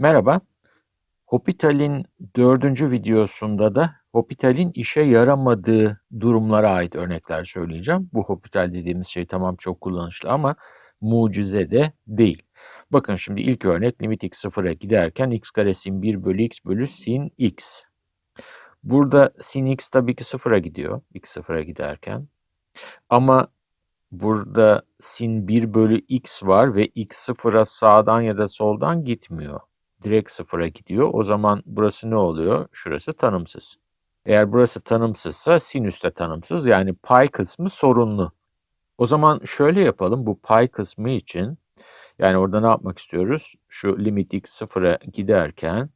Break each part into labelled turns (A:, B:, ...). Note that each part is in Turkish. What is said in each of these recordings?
A: Merhaba. Hopital'in dördüncü videosunda da Hopital'in işe yaramadığı durumlara ait örnekler söyleyeceğim. Bu Hopital dediğimiz şey tamam çok kullanışlı ama mucize de değil. Bakın şimdi ilk örnek limit x sıfıra giderken x kare sin 1 bölü x bölü sin x. Burada sin x tabii ki sıfıra gidiyor x sıfıra giderken. Ama burada sin 1 bölü x var ve x sıfıra sağdan ya da soldan gitmiyor direkt sıfıra gidiyor. O zaman burası ne oluyor? Şurası tanımsız. Eğer burası tanımsızsa sinüs de tanımsız. Yani pay kısmı sorunlu. O zaman şöyle yapalım. Bu pay kısmı için yani orada ne yapmak istiyoruz? Şu limit x sıfıra giderken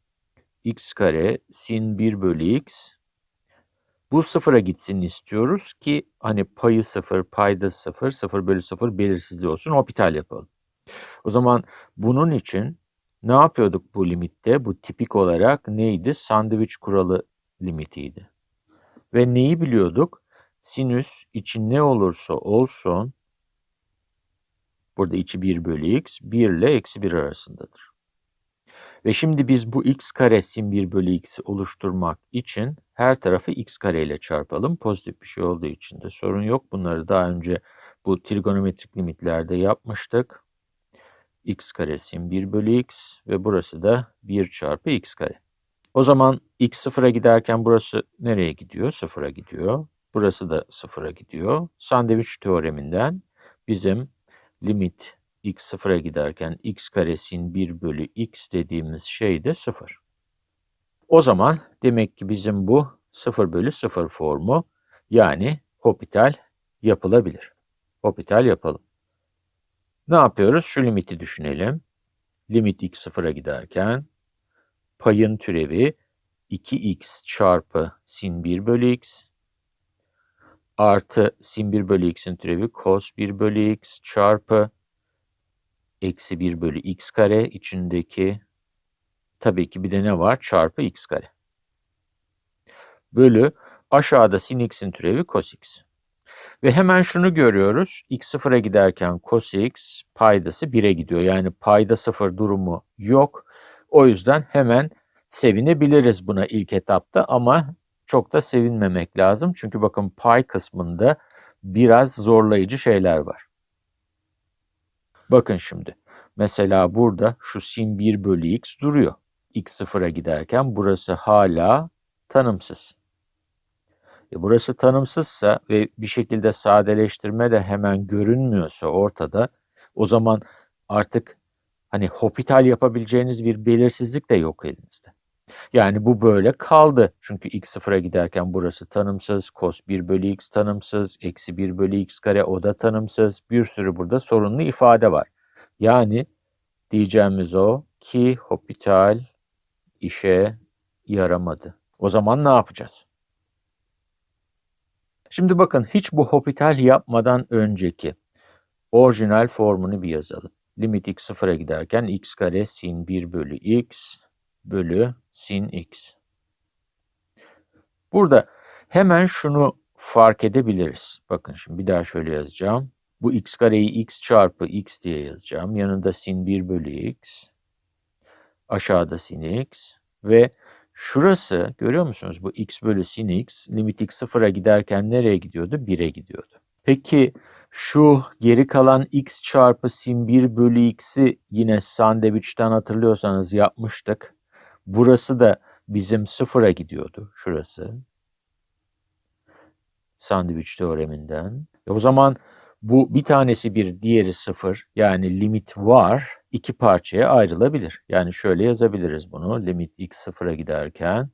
A: x kare sin 1 bölü x bu sıfıra gitsin istiyoruz ki hani payı sıfır, payda sıfır, sıfır bölü sıfır belirsizliği olsun. Hopital yapalım. O zaman bunun için ne yapıyorduk bu limitte? Bu tipik olarak neydi? Sandviç kuralı limitiydi. Ve neyi biliyorduk? Sinüs için ne olursa olsun burada içi 1 bölü x 1 ile eksi 1 arasındadır. Ve şimdi biz bu x kare sin 1 bölü x'i oluşturmak için her tarafı x kare ile çarpalım. Pozitif bir şey olduğu için de sorun yok. Bunları daha önce bu trigonometrik limitlerde yapmıştık x kare sin 1 bölü x ve burası da 1 çarpı x kare. O zaman x sıfıra giderken burası nereye gidiyor? Sıfıra gidiyor. Burası da sıfıra gidiyor. Sandviç teoreminden bizim limit x sıfıra giderken x kare sin 1 bölü x dediğimiz şey de sıfır. O zaman demek ki bizim bu 0 bölü 0 formu yani hopital yapılabilir. Hopital yapalım. Ne yapıyoruz? Şu limiti düşünelim. Limit x sıfıra giderken payın türevi 2x çarpı sin 1 bölü x artı sin 1 bölü x'in türevi cos 1 bölü x çarpı eksi 1 bölü x kare içindeki tabii ki bir de ne var? Çarpı x kare. Bölü aşağıda sin x'in türevi cos x. Ve hemen şunu görüyoruz. x sıfıra giderken cos x paydası 1'e gidiyor. Yani payda sıfır durumu yok. O yüzden hemen sevinebiliriz buna ilk etapta ama çok da sevinmemek lazım. Çünkü bakın pay kısmında biraz zorlayıcı şeyler var. Bakın şimdi. Mesela burada şu sin 1 bölü x duruyor. x sıfıra giderken burası hala tanımsız. E burası tanımsızsa ve bir şekilde sadeleştirme de hemen görünmüyorsa ortada o zaman artık hani hopital yapabileceğiniz bir belirsizlik de yok elinizde. Yani bu böyle kaldı. Çünkü x sıfıra giderken burası tanımsız, cos 1 bölü x tanımsız, eksi 1 bölü x kare o da tanımsız. Bir sürü burada sorunlu ifade var. Yani diyeceğimiz o ki hopital işe yaramadı. O zaman ne yapacağız? Şimdi bakın hiç bu hopital yapmadan önceki orijinal formunu bir yazalım. Limit x sıfıra giderken x kare sin 1 bölü x bölü sin x. Burada hemen şunu fark edebiliriz. Bakın şimdi bir daha şöyle yazacağım. Bu x kareyi x çarpı x diye yazacağım. Yanında sin 1 bölü x. Aşağıda sin x. Ve Şurası görüyor musunuz? Bu x bölü sin x limit x sıfıra giderken nereye gidiyordu? 1'e gidiyordu. Peki şu geri kalan x çarpı sin 1 bölü x'i yine sandviçten hatırlıyorsanız yapmıştık. Burası da bizim sıfıra gidiyordu. Şurası. Sandviç teoreminden. E o zaman bu bir tanesi bir, diğeri sıfır. Yani limit var iki parçaya ayrılabilir. Yani şöyle yazabiliriz bunu. Limit x sıfıra giderken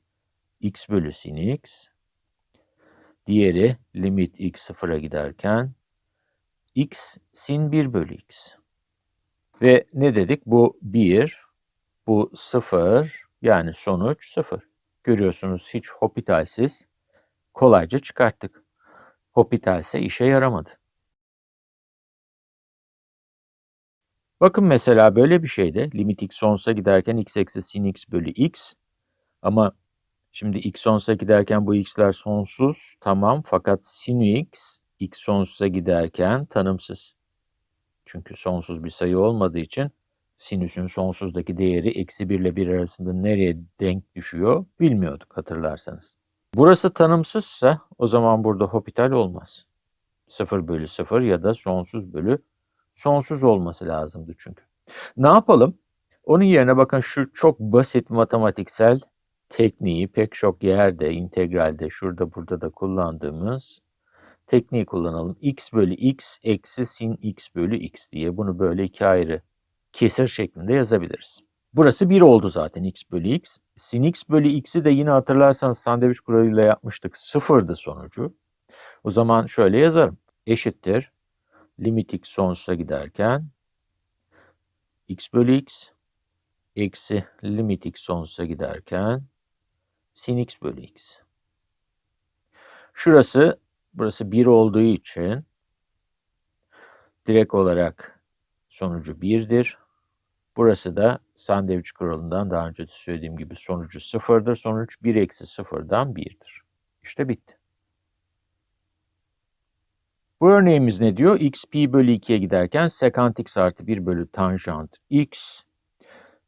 A: x bölü sin x. Diğeri limit x sıfıra giderken x sin 1 bölü x. Ve ne dedik? Bu 1, bu 0 yani sonuç 0. Görüyorsunuz hiç hopitalsiz kolayca çıkarttık. Hopitalse işe yaramadı. Bakın mesela böyle bir şeyde limit x sonsuza giderken x eksi sin x bölü x ama şimdi x sonsuza giderken bu x'ler sonsuz tamam fakat sin x x sonsuza giderken tanımsız. Çünkü sonsuz bir sayı olmadığı için sinüsün sonsuzdaki değeri eksi 1 ile 1 arasında nereye denk düşüyor bilmiyorduk hatırlarsanız. Burası tanımsızsa o zaman burada hopital olmaz. 0 bölü 0 ya da sonsuz bölü sonsuz olması lazımdı çünkü. Ne yapalım? Onun yerine bakın şu çok basit matematiksel tekniği pek çok yerde, integralde, şurada burada da kullandığımız tekniği kullanalım. x bölü x eksi sin x bölü x diye bunu böyle iki ayrı kesir şeklinde yazabiliriz. Burası 1 oldu zaten x bölü x. Sin x bölü x'i de yine hatırlarsanız sandviç kuralıyla yapmıştık. Sıfırdı sonucu. O zaman şöyle yazarım. Eşittir. Limit x sonsuza giderken x bölü x eksi limit x sonsuza giderken sin x bölü x. Şurası, burası 1 olduğu için direkt olarak sonucu 1'dir. Burası da sandviç kuralından daha önce de söylediğim gibi sonucu 0'dır. Sonuç 1 eksi 0'dan 1'dir. İşte bitti. Bu örneğimiz ne diyor? x pi bölü 2'ye giderken sekant x artı 1 bölü tanjant x.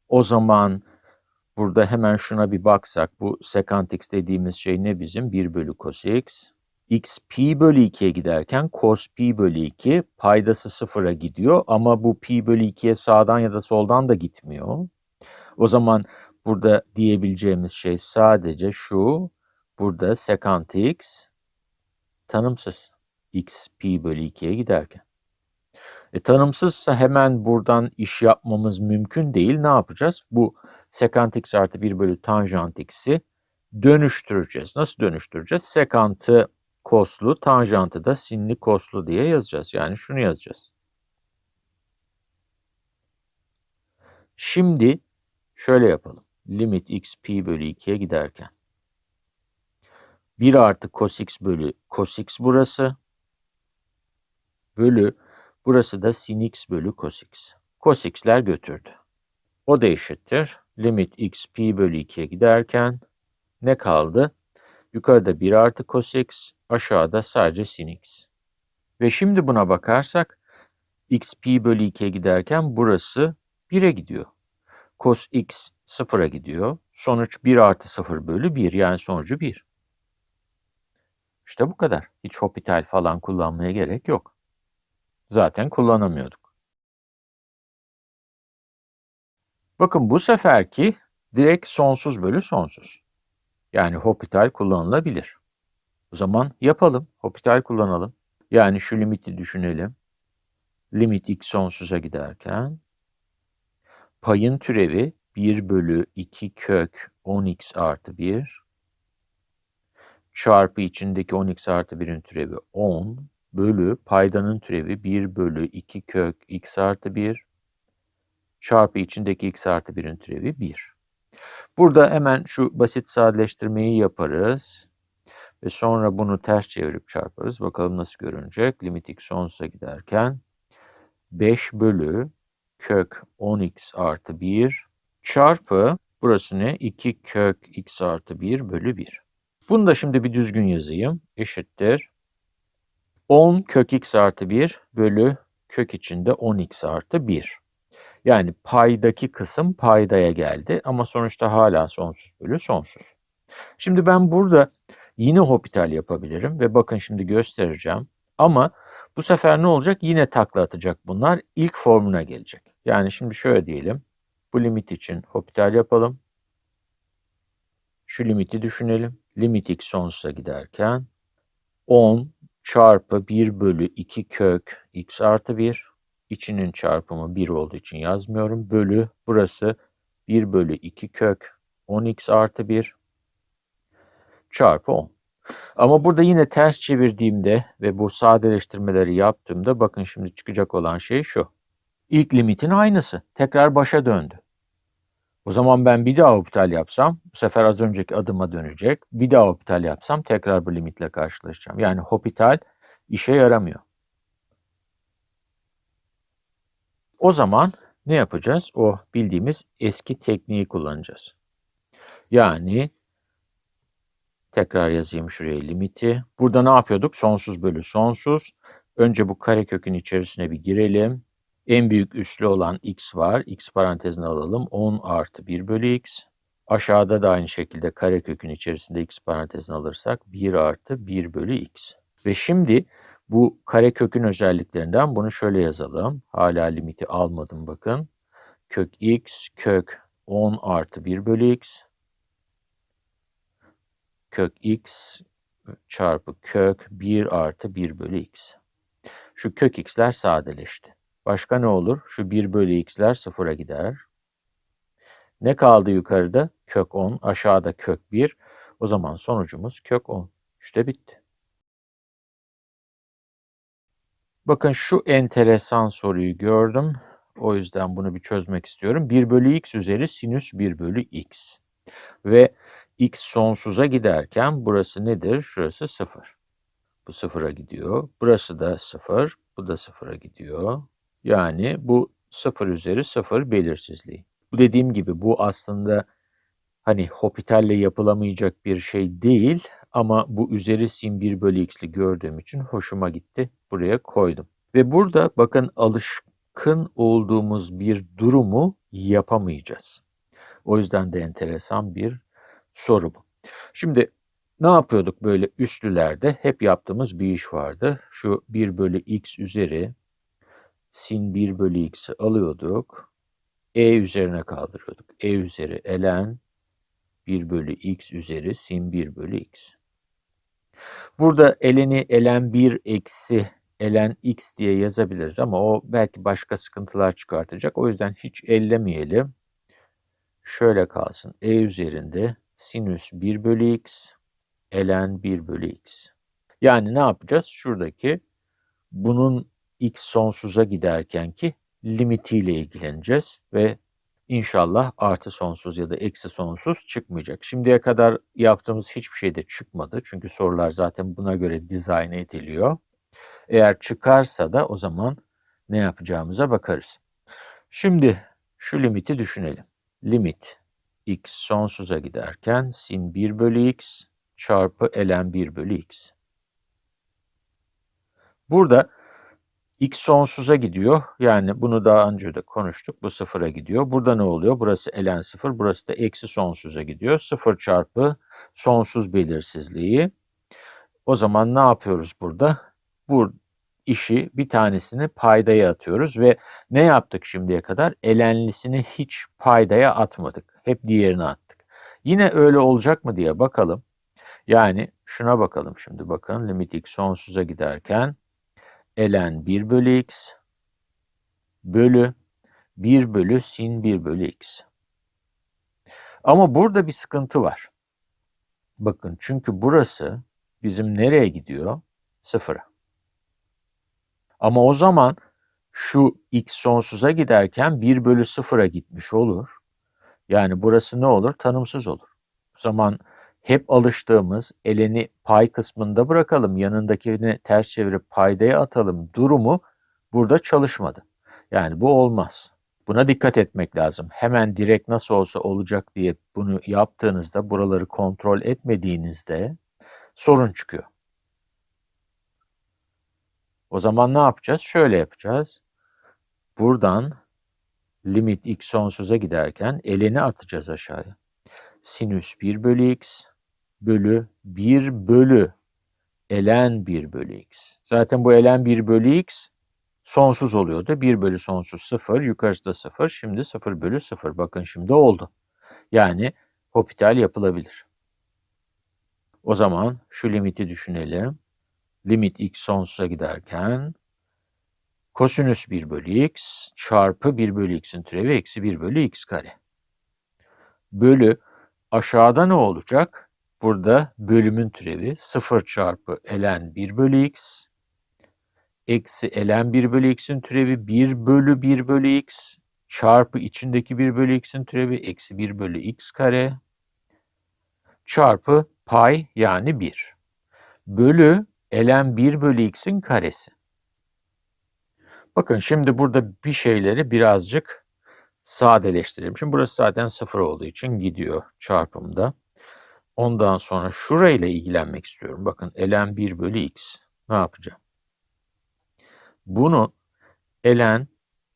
A: O zaman burada hemen şuna bir baksak bu sekant x dediğimiz şey ne bizim? 1 bölü cos x. x pi bölü 2'ye giderken cos pi bölü 2 paydası sıfıra gidiyor ama bu pi bölü 2'ye sağdan ya da soldan da gitmiyor. O zaman burada diyebileceğimiz şey sadece şu. Burada sekant x tanımsız x pi bölü 2'ye giderken. E, tanımsızsa hemen buradan iş yapmamız mümkün değil. Ne yapacağız? Bu sekant x artı 1 bölü tanjant x'i dönüştüreceğiz. Nasıl dönüştüreceğiz? Sekantı koslu, tanjantı da sinli koslu diye yazacağız. Yani şunu yazacağız. Şimdi şöyle yapalım. Limit x pi bölü 2'ye giderken. 1 artı cos x bölü cos x burası bölü burası da sin x bölü cos x. Cos x'ler götürdü. O da eşittir. Limit x pi bölü 2'ye giderken ne kaldı? Yukarıda 1 artı cos x, aşağıda sadece sin x. Ve şimdi buna bakarsak x pi bölü 2'ye giderken burası 1'e gidiyor. Cos x 0'a gidiyor. Sonuç 1 artı 0 bölü 1 yani sonucu 1. İşte bu kadar. Hiç hopital falan kullanmaya gerek yok zaten kullanamıyorduk. Bakın bu seferki direkt sonsuz bölü sonsuz. Yani hopital kullanılabilir. O zaman yapalım. Hopital kullanalım. Yani şu limiti düşünelim. Limit x sonsuza giderken payın türevi 1 bölü 2 kök 10x artı 1 çarpı içindeki 10x artı 1'in türevi 10 bölü paydanın türevi 1 bölü 2 kök x artı 1 çarpı içindeki x artı 1'in türevi 1. Burada hemen şu basit sadeleştirmeyi yaparız. Ve sonra bunu ters çevirip çarparız. Bakalım nasıl görünecek. Limit x sonsuza giderken 5 bölü kök 10x artı 1 çarpı burası ne? 2 kök x artı 1 bölü 1. Bunu da şimdi bir düzgün yazayım. Eşittir 10 kök x artı 1 bölü kök içinde 10x artı 1. Yani paydaki kısım paydaya geldi ama sonuçta hala sonsuz bölü sonsuz. Şimdi ben burada yine hopital yapabilirim ve bakın şimdi göstereceğim. Ama bu sefer ne olacak? Yine takla atacak bunlar. İlk formuna gelecek. Yani şimdi şöyle diyelim. Bu limit için hopital yapalım. Şu limiti düşünelim. Limit x sonsuza giderken 10 çarpı 1 bölü 2 kök x artı 1. İçinin çarpımı 1 olduğu için yazmıyorum. Bölü burası 1 bölü 2 kök 10x artı 1 çarpı 10. Ama burada yine ters çevirdiğimde ve bu sadeleştirmeleri yaptığımda bakın şimdi çıkacak olan şey şu. İlk limitin aynısı. Tekrar başa döndü. O zaman ben bir daha optal yapsam bu sefer az önceki adıma dönecek. Bir daha optal yapsam tekrar bu limitle karşılaşacağım. Yani hopital işe yaramıyor. O zaman ne yapacağız? O bildiğimiz eski tekniği kullanacağız. Yani tekrar yazayım şuraya limiti. Burada ne yapıyorduk? Sonsuz bölü sonsuz. Önce bu karekökün içerisine bir girelim. En büyük üslü olan x var. x parantezine alalım. 10 artı 1 bölü x. Aşağıda da aynı şekilde karekökün içerisinde x parantezine alırsak 1 artı 1 bölü x. Ve şimdi bu karekökün özelliklerinden bunu şöyle yazalım. Hala limiti almadım bakın. Kök x kök 10 artı 1 bölü x. Kök x çarpı kök 1 artı 1 bölü x. Şu kök x'ler sadeleşti. Başka ne olur? Şu 1 bölü x'ler sıfıra gider. Ne kaldı yukarıda? Kök 10. Aşağıda kök 1. O zaman sonucumuz kök 10. İşte bitti. Bakın şu enteresan soruyu gördüm. O yüzden bunu bir çözmek istiyorum. 1 bölü x üzeri sinüs 1 bölü x. Ve x sonsuza giderken burası nedir? Şurası 0. Bu sıfıra gidiyor. Burası da 0. Bu da sıfıra gidiyor. Yani bu 0 üzeri 0 belirsizliği. Bu dediğim gibi bu aslında hani Hopital'le yapılamayacak bir şey değil ama bu üzeri sin 1 bölü x'li gördüğüm için hoşuma gitti. Buraya koydum. Ve burada bakın alışkın olduğumuz bir durumu yapamayacağız. O yüzden de enteresan bir soru bu. Şimdi ne yapıyorduk böyle üslülerde? Hep yaptığımız bir iş vardı. Şu 1 bölü x üzeri sin 1 bölü x'i alıyorduk. E üzerine kaldırıyorduk. E üzeri ln 1 bölü x üzeri sin 1 bölü x. Burada ln'i ln 1 eksi ln x diye yazabiliriz ama o belki başka sıkıntılar çıkartacak. O yüzden hiç ellemeyelim. Şöyle kalsın. E üzerinde sinüs 1 bölü x ln 1 bölü x. Yani ne yapacağız? Şuradaki bunun x sonsuza giderken ki limitiyle ilgileneceğiz ve inşallah artı sonsuz ya da eksi sonsuz çıkmayacak. Şimdiye kadar yaptığımız hiçbir şey de çıkmadı. Çünkü sorular zaten buna göre dizayn ediliyor. Eğer çıkarsa da o zaman ne yapacağımıza bakarız. Şimdi şu limiti düşünelim. Limit x sonsuza giderken sin 1 bölü x çarpı ln 1 bölü x. Burada x sonsuza gidiyor. Yani bunu daha önce de konuştuk. Bu sıfıra gidiyor. Burada ne oluyor? Burası ln sıfır. Burası da eksi sonsuza gidiyor. Sıfır çarpı sonsuz belirsizliği. O zaman ne yapıyoruz burada? Bu işi bir tanesini paydaya atıyoruz ve ne yaptık şimdiye kadar? Elenlisini hiç paydaya atmadık. Hep diğerini attık. Yine öyle olacak mı diye bakalım. Yani şuna bakalım şimdi bakın limit x sonsuza giderken ln 1 bölü x bölü 1 bölü sin 1 bölü x. Ama burada bir sıkıntı var. Bakın çünkü burası bizim nereye gidiyor? Sıfıra. Ama o zaman şu x sonsuza giderken 1 bölü sıfıra gitmiş olur. Yani burası ne olur? Tanımsız olur. O zaman hep alıştığımız eleni pay kısmında bırakalım, yanındakini ters çevirip paydaya atalım durumu burada çalışmadı. Yani bu olmaz. Buna dikkat etmek lazım. Hemen direkt nasıl olsa olacak diye bunu yaptığınızda, buraları kontrol etmediğinizde sorun çıkıyor. O zaman ne yapacağız? Şöyle yapacağız. Buradan limit x sonsuza giderken eleni atacağız aşağıya. Sinüs 1 bölü x bölü 1 bölü ln 1 bölü x. Zaten bu ln 1 bölü x sonsuz oluyordu. 1 bölü sonsuz 0, yukarısı da 0. Şimdi 0 bölü 0. Bakın şimdi oldu. Yani hopital yapılabilir. O zaman şu limiti düşünelim. Limit x sonsuza giderken kosinüs 1 bölü x çarpı 1 bölü x'in türevi eksi 1 bölü x kare. Bölü aşağıda ne olacak? Burada bölümün türevi 0 çarpı ln 1 bölü x eksi ln 1 bölü x'in türevi 1 bölü 1 bölü x çarpı içindeki 1 bölü x'in türevi eksi 1 bölü x kare çarpı pay yani 1 bölü ln 1 bölü x'in karesi. Bakın şimdi burada bir şeyleri birazcık sadeleştirelim. Şimdi burası zaten 0 olduğu için gidiyor çarpımda. Ondan sonra şurayla ilgilenmek istiyorum. Bakın ln 1 bölü x. Ne yapacağım? Bunu ln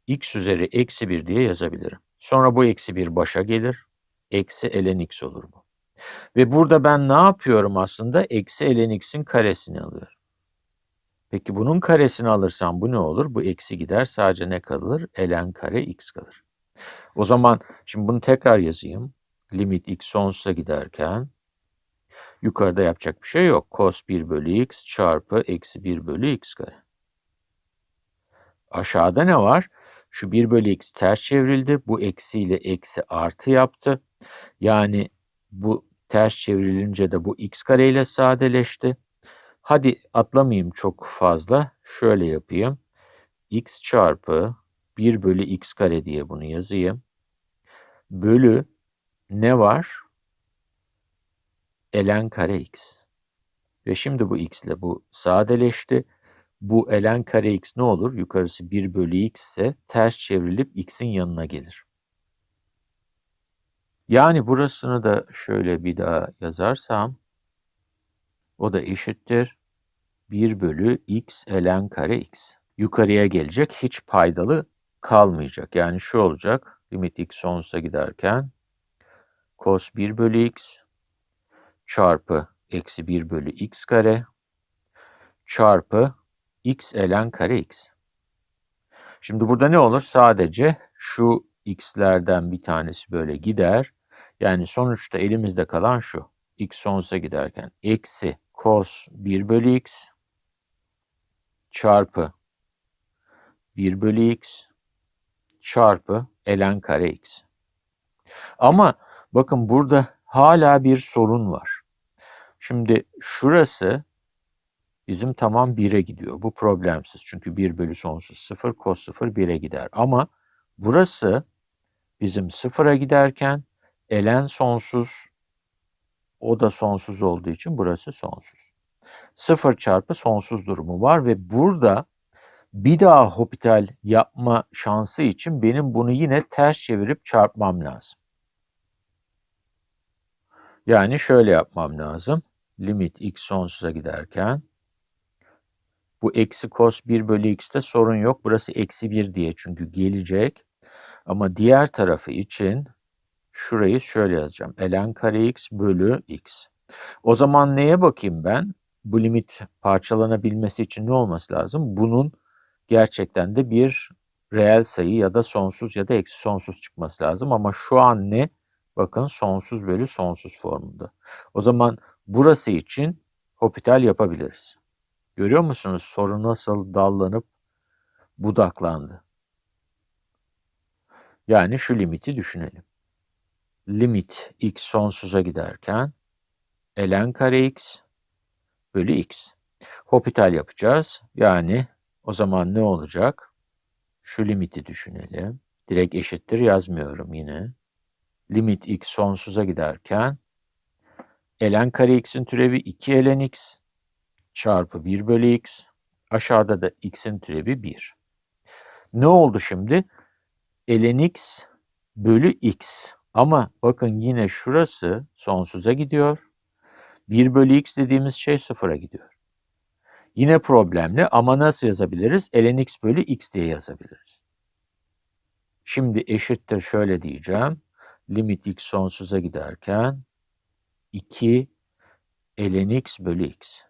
A: x üzeri eksi 1 diye yazabilirim. Sonra bu eksi 1 başa gelir. Eksi ln x olur bu. Ve burada ben ne yapıyorum aslında? Eksi ln x'in karesini alıyorum. Peki bunun karesini alırsam bu ne olur? Bu eksi gider sadece ne kalır? ln kare x kalır. O zaman şimdi bunu tekrar yazayım. Limit x sonsuza giderken yukarıda yapacak bir şey yok. Cos 1 bölü x çarpı eksi 1 bölü x kare. Aşağıda ne var? Şu 1 bölü x ters çevrildi. Bu eksi ile eksi artı yaptı. Yani bu ters çevrilince de bu x kare ile sadeleşti. Hadi atlamayayım çok fazla. Şöyle yapayım. x çarpı 1 bölü x kare diye bunu yazayım. Bölü ne var? Ln kare x. Ve şimdi bu x ile bu sadeleşti. Bu ln kare x ne olur? Yukarısı 1 bölü x ise ters çevrilip x'in yanına gelir. Yani burasını da şöyle bir daha yazarsam o da eşittir 1 bölü x ln kare x. Yukarıya gelecek hiç paydalı kalmayacak. Yani şu olacak limit x sonsuza giderken cos 1 bölü x çarpı eksi 1 bölü x kare çarpı x ln kare x. Şimdi burada ne olur? Sadece şu x'lerden bir tanesi böyle gider. Yani sonuçta elimizde kalan şu. x sonsuza giderken eksi cos 1 bölü x çarpı 1 bölü x çarpı ln kare x. Ama bakın burada hala bir sorun var. Şimdi şurası bizim tamam 1'e gidiyor. Bu problemsiz. Çünkü 1 bölü sonsuz 0, cos 0 1'e gider. Ama burası bizim 0'a giderken ln sonsuz o da sonsuz olduğu için burası sonsuz. 0 çarpı sonsuz durumu var ve burada bir daha hopital yapma şansı için benim bunu yine ters çevirip çarpmam lazım. Yani şöyle yapmam lazım. Limit x sonsuza giderken bu eksi cos 1 bölü x'te sorun yok. Burası eksi 1 diye çünkü gelecek. Ama diğer tarafı için şurayı şöyle yazacağım. ln kare x bölü x. O zaman neye bakayım ben? Bu limit parçalanabilmesi için ne olması lazım? Bunun gerçekten de bir reel sayı ya da sonsuz ya da eksi sonsuz çıkması lazım. Ama şu an ne? Bakın sonsuz bölü sonsuz formunda. O zaman burası için hopital yapabiliriz. Görüyor musunuz soru nasıl dallanıp budaklandı? Yani şu limiti düşünelim. Limit x sonsuza giderken ln kare x bölü x. Hopital yapacağız. Yani o zaman ne olacak? Şu limiti düşünelim. Direkt eşittir yazmıyorum yine. Limit x sonsuza giderken ln kare x'in türevi 2 ln x çarpı 1 bölü x. Aşağıda da x'in türevi 1. Ne oldu şimdi? ln x bölü x. Ama bakın yine şurası sonsuza gidiyor. 1 bölü x dediğimiz şey sıfıra gidiyor. Yine problemli ama nasıl yazabiliriz? ln x bölü x diye yazabiliriz. Şimdi eşittir şöyle diyeceğim. Limit x sonsuza giderken 2 ln x bölü x.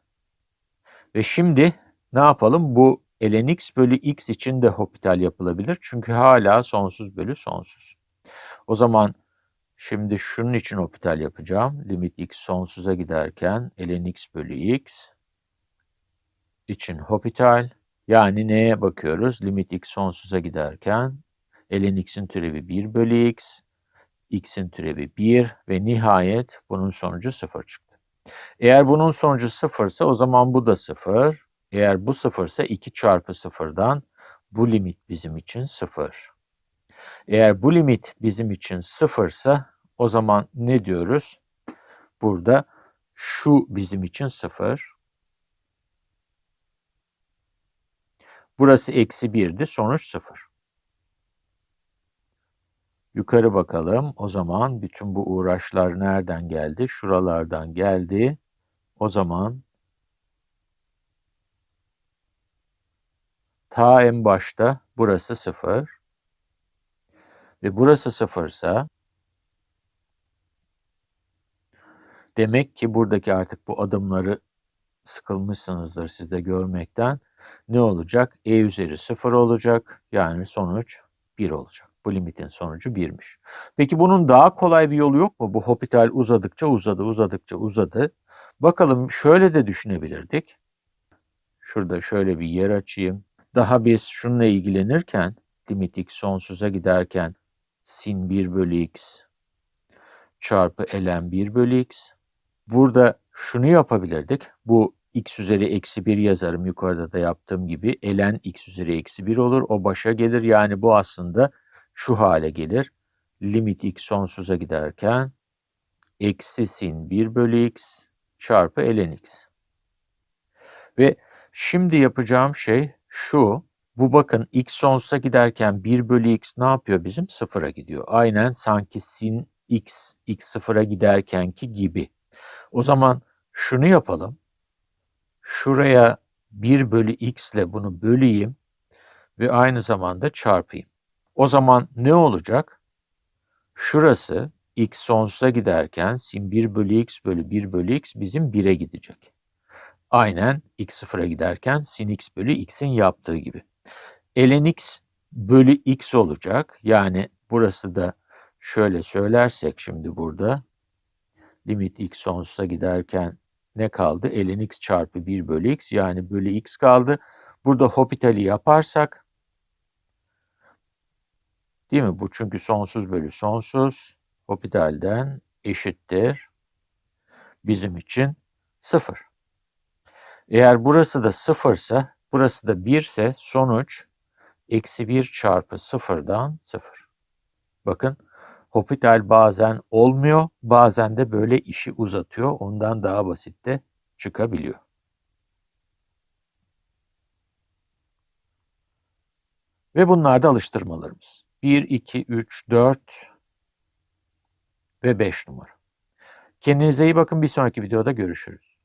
A: Ve şimdi ne yapalım? Bu ln x bölü x için de hopital yapılabilir. Çünkü hala sonsuz bölü sonsuz. O zaman şimdi şunun için hopital yapacağım. Limit x sonsuza giderken ln x bölü x için hopital. Yani neye bakıyoruz? Limit x sonsuza giderken ln x'in türevi 1 bölü x, x'in türevi 1 ve nihayet bunun sonucu 0 çıktı. Eğer bunun sonucu 0 ise o zaman bu da 0. Eğer bu 0 ise 2 çarpı 0'dan bu limit bizim için 0. Eğer bu limit bizim için 0 ise o zaman ne diyoruz? Burada şu bizim için 0. Burası eksi 1'di. Sonuç 0. Yukarı bakalım. O zaman bütün bu uğraşlar nereden geldi? Şuralardan geldi. O zaman ta en başta burası 0. ve burası sıfırsa demek ki buradaki artık bu adımları sıkılmışsınızdır siz de görmekten. Ne olacak? E üzeri 0 olacak. Yani sonuç 1 olacak. Bu limitin sonucu 1'miş. Peki bunun daha kolay bir yolu yok mu? Bu hopital uzadıkça uzadı, uzadıkça uzadı. Bakalım şöyle de düşünebilirdik. Şurada şöyle bir yer açayım. Daha biz şununla ilgilenirken limit x sonsuza giderken sin 1 bölü x çarpı ln 1 bölü x. Burada şunu yapabilirdik. Bu x üzeri eksi 1 yazarım yukarıda da yaptığım gibi. ln x üzeri eksi 1 olur. O başa gelir. Yani bu aslında şu hale gelir. Limit x sonsuza giderken eksi sin 1 bölü x çarpı ln x. Ve şimdi yapacağım şey şu. Bu bakın x sonsuza giderken 1 bölü x ne yapıyor bizim? Sıfıra gidiyor. Aynen sanki sin x, x sıfıra giderkenki gibi. O zaman şunu yapalım. Şuraya 1 bölü x ile bunu böleyim ve aynı zamanda çarpayım. O zaman ne olacak? Şurası x sonsuza giderken sin 1 bölü x bölü 1 bölü x bizim 1'e gidecek. Aynen x sıfıra giderken sin x bölü x'in yaptığı gibi. ln x bölü x olacak. Yani burası da şöyle söylersek şimdi burada limit x sonsuza giderken ne kaldı? ln x çarpı 1 bölü x yani bölü x kaldı. Burada hopitali yaparsak değil mi? Bu çünkü sonsuz bölü sonsuz hopitalden eşittir bizim için 0. Eğer burası da 0 ise burası da 1 ise sonuç eksi 1 çarpı 0'dan 0. Bakın Hopital bazen olmuyor, bazen de böyle işi uzatıyor. Ondan daha basit de çıkabiliyor. Ve bunlar da alıştırmalarımız. 1, 2, 3, 4 ve 5 numara. Kendinize iyi bakın. Bir sonraki videoda görüşürüz.